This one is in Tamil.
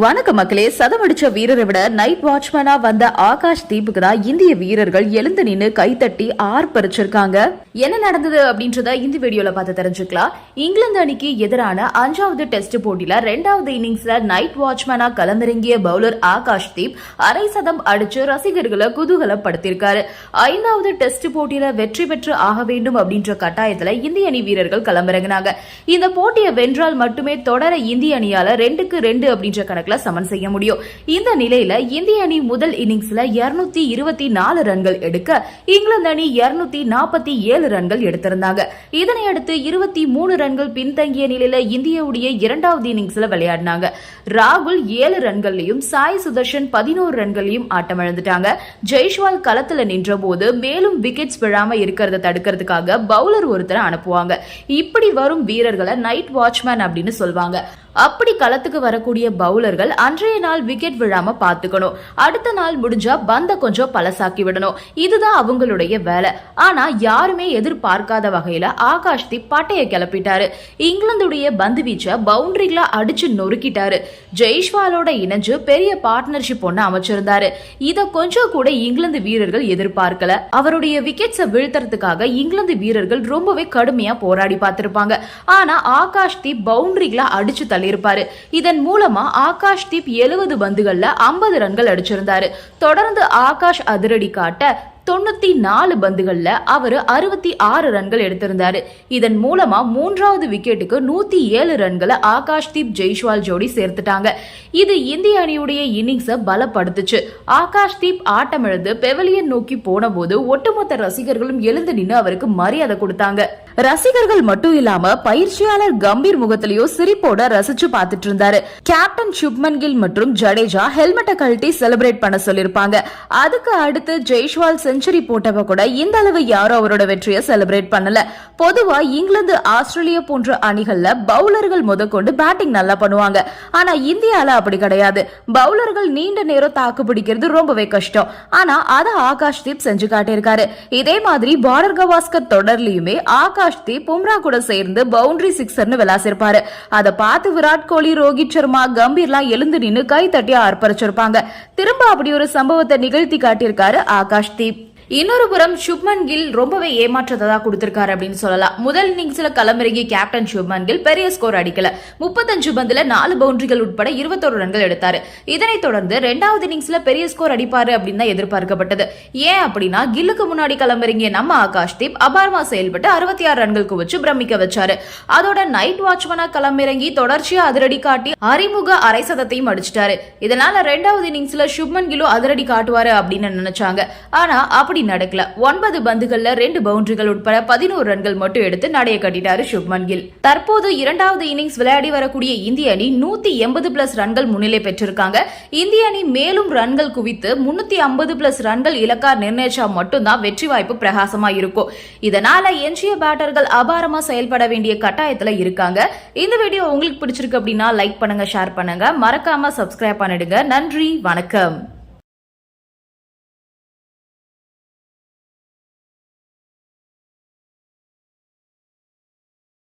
வணக்க மக்களே சதமடிச்ச வீரரை விட நைட் வாட்ச்மேனா வந்த ஆகாஷ் தீபுக்கு தான் இந்திய வீரர்கள் எழுந்து நின்று கைத்தட்டி ஆர்ப்பரிச்சிருக்காங்க. என்ன நடந்தது அப்படின்றத இந்த வீடியோல பார்த்து தெரிஞ்சுக்கலாம். இங்கிலாந்து அணிக்கு எதிரான அஞ்சாவது டெஸ்ட் போட்டியில ரெண்டாவது இன்னிங்ஸ்ல நைட் வாட்ச்மேனா களமிறங்கிய பவுலர் ஆகாஷ் தீப் அரை சதம் அடிச்சு ரசிகர்களை குதூகலப்படுத்தியிருக்காரு. ஐந்தாவது டெஸ்ட் போட்டியில வெற்றி பெற்று ஆக வேண்டும் அப்படின்ற கட்டாயத்துல இந்திய அணி வீரர்கள் களமிறங்கினாங்க. இந்த போட்டியை வென்றால் மட்டுமே தொடர இந்திய அணியால ரெண்டுக்கு ரெண்டு அப்படின்ற கணக்குல சமன் செய்ய முடியும். இந்த நிலையில இந்திய அணி முதல் இன்னிங்ஸ்ல இருநூத்தி இருபத்தி நாலு ரன்கள் எடுக்க இங்கிலாந்து அணி இருநூத்தி நாற்பத்தி ஏழு ரன்கள் எடுத்திருந்தாங்க. இதனை அடுத்து இருபத்தி மூணு ரன்கள் பின்தங்கிய நிலையில இந்தியாவுடைய இரண்டாவது இன்னிங்ஸ்ல விளையாடினாங்க. ராகுல் ஏழு ரன்கள்லயும் சாய் சுதர்ஷன் பதினோரு ரன்களையும் ஆட்டமிழந்துட்டாங்க ஜெய்ஷ்வால் களத்துல நின்ற போது மேலும் விக்கெட்ஸ் விழாம இருக்கிறத தடுக்கிறதுக்காக பவுலர் ஒருத்தரை அனுப்புவாங்க. இப்படி வரும் வீரர்களை நைட் வாட்ச்மேன் அப்படின்னு சொல்லுவாங்க அப்படி களத்துக்கு வரக்கூடிய பவுலர்கள் அன்றைய நாள் விக்கெட் விழாம பாத்துக்கணும் அடுத்த நாள் முடிஞ்சா பந்த கொஞ்சம் பழசாக்கி விடணும். இதுதான் அவங்களுடைய வேலை. ஆனா யாருமே எதிர்பார்க்காத வகையில ஆகாஷ் தீப் பட்டைய கிளப்பிட்டாரு. இங்கிலாந்துடைய பந்து வீச்ச பவுண்டரிகள அடிச்சு நொறுக்கிட்டாரு. ஜெய்ஷ்வாலோட இணைஞ்சு பெரிய பார்ட்னர்ஷிப் ஒண்ணு அமைச்சிருந்தாரு. இத கொஞ்சம் கூட இங்கிலாந்து வீரர்கள் எதிர்பார்க்கல. அவருடைய விக்கெட்ஸை வீழ்த்துறதுக்காக இங்கிலாந்து வீரர்கள் ரொம்பவே கடுமையா போராடி பார்த்திருப்பாங்க. ஆனா ஆகாஷ் தீப் பவுண்டரிகளை அடிச்சு தள்ளியிருப்பாரு இதன் மூலமா ஆகாஷ் தீப் எழுபது பந்துகள்ல ஐம்பது ரன்கள் அடிச்சிருந்தாரு. தொடர்ந்து ஆகாஷ் அதிரடி காட்ட தொண்ணூத்தி நாலு பந்துகள்ல அவரு அறுபத்தி ஆறு ரன்கள் எடுத்திருந்தாரு. இதன் மூலமா மூன்றாவது விக்கெட்டுக்கு நூத்தி ஏழு ரன்களை ஆகாஷ் தீப் ஜெய்ஷ்வால் ஜோடி சேர்த்துட்டாங்க. இது இந்திய அணியுடைய இன்னிங்ஸ பலப்படுத்துச்சு. ஆகாஷ் தீப் ஆட்டமிழந்து பெவலியன் நோக்கி போன போது ஒட்டுமொத்த ரசிகர்களும் எழுந்து நின்று அவருக்கு மரியாதை கொடுத்தாங்க. ரசிகர்கள் மட்டும் இல்லாம பயிற்சியாளர் கம்பீர் முகத்திலயும் சிரிப்போட ரசிச்சு பார்த்துட்டு இருந்தாரு. கேப்டன் சுப்மன் கில் மற்றும் ஜடேஜா ஹெல்மெட்டை கழட்டி செலிப்ரேட் பண்ண சொல்லிருப்பாங்க. அதுக்கு அடுத்து ஜெய்ஷ்வால் செஞ்சுரி போட்டவ கூட இந்த அளவு யாரும் அவரோட வெற்றியை செலிப்ரேட் பண்ணல. பொதுவா இங்கிலாந்து ஆஸ்திரேலியா போன்ற அணிகள்ல பவுலர்கள் முதற்கொண்டு பேட்டிங் நல்லா பண்ணுவாங்க. ஆனா இந்தியால அப்படி கிடையாது. பவுலர்கள் நீண்ட நேரம் தாக்கு பிடிக்கிறது ரொம்பவே கஷ்டம். ஆனா அதை ஆகாஷ் தீப் செஞ்சு காட்டியிருக்காரு. இதே மாதிரி பார்டர் கவாஸ்கர் தொடர்லயுமே ஆகாஷ் தீப் பும்ரா கூட சேர்ந்து பவுண்டரி சிக்ஸர்னு விளாசிருப்பாரு. அதை பார்த்து விராட் கோலி ரோஹித் சர்மா கம்பீர்லாம் எழுந்து நின்னு கை தட்டி அர்ப்பரிச்சிருப்பாங்க திரும்ப அப்படி ஒரு சம்பவத்தை நிகழ்த்தி காட்டியிருக்காரு ஆகாஷ் தீப் இன்னொரு புறம் சுப்மன் கில் ரொம்பவே ஏமாற்றத்தை கொடுத்திருக்காரு அப்படின்னு சொல்லலாம். முதல் இன்னிங்ஸ்ல களமிறங்கிய கேப்டன் சுப்மன் கில் பெரிய ஸ்கோர் அடிக்கல. முப்பத்தஞ்சு பந்துல நாலு பவுண்டரிகள் உட்பட இருபத்தோரு ரன்கள் எடுத்தாரு. இதனைத் தொடர்ந்து ரெண்டாவது இன்னிங்ஸ்ல பெரிய ஸ்கோர் அடிப்பாரு அப்படின்னு தான் எதிர்பார்க்கப்பட்டது. ஏன் அப்படின்னா கில்லுக்கு முன்னாடி களமிறங்கிய நம்ம ஆகாஷ் தீப் அபாரமா செயல்பட்டு அறுபத்தி ஆறு ரன்கள் குவிச்சு பிரமிக்க வச்சாரு. அதோட நைட் வாட்ச்மனா களமிறங்கி தொடர்ச்சியா அதிரடி காட்டி அறிமுக அரை சதத்தையும் அடிச்சிட்டாரு. இதனால ரெண்டாவது இன்னிங்ஸ்ல சுப்மன் கிலோ அதிரடி காட்டுவாரு அப்படின்னு நினைச்சாங்க. ஆனா அப்படி நடக்கல. ஒன்பது பந்துகள்ல ரெண்டு பவுண்டரிகள் உட்பட பதினோரு ரன்கள் மட்டும் எடுத்து நடைய கட்டிட்டாரு சுப்மன் கில். தற்போது இரண்டாவது இன்னிங்ஸ் விளையாடி வரக்கூடிய இந்திய அணி நூத்தி எண்பது பிளஸ் ரன்கள் முன்னிலை பெற்றிருக்காங்க. இந்திய அணி மேலும் ரன்கள் குவித்து முன்னூத்தி ஐம்பது பிளஸ் ரன்கள் இலக்கா நிர்ணயிச்சா மட்டும்தான் வெற்றி வாய்ப்பு பிரகாசமா இருக்கும். இதனால எஞ்சிய பேட்டர்கள் அபாரமா செயல்பட வேண்டிய கட்டாயத்துல இருக்காங்க. இந்த வீடியோ உங்களுக்கு பிடிச்சிருக்கு அப்படின்னா லைக் பண்ணுங்க ஷேர் பண்ணுங்க. மறக்காம சப்ஸ்கிரைப் பண்ணிடுங்க. நன்றி வணக்கம்.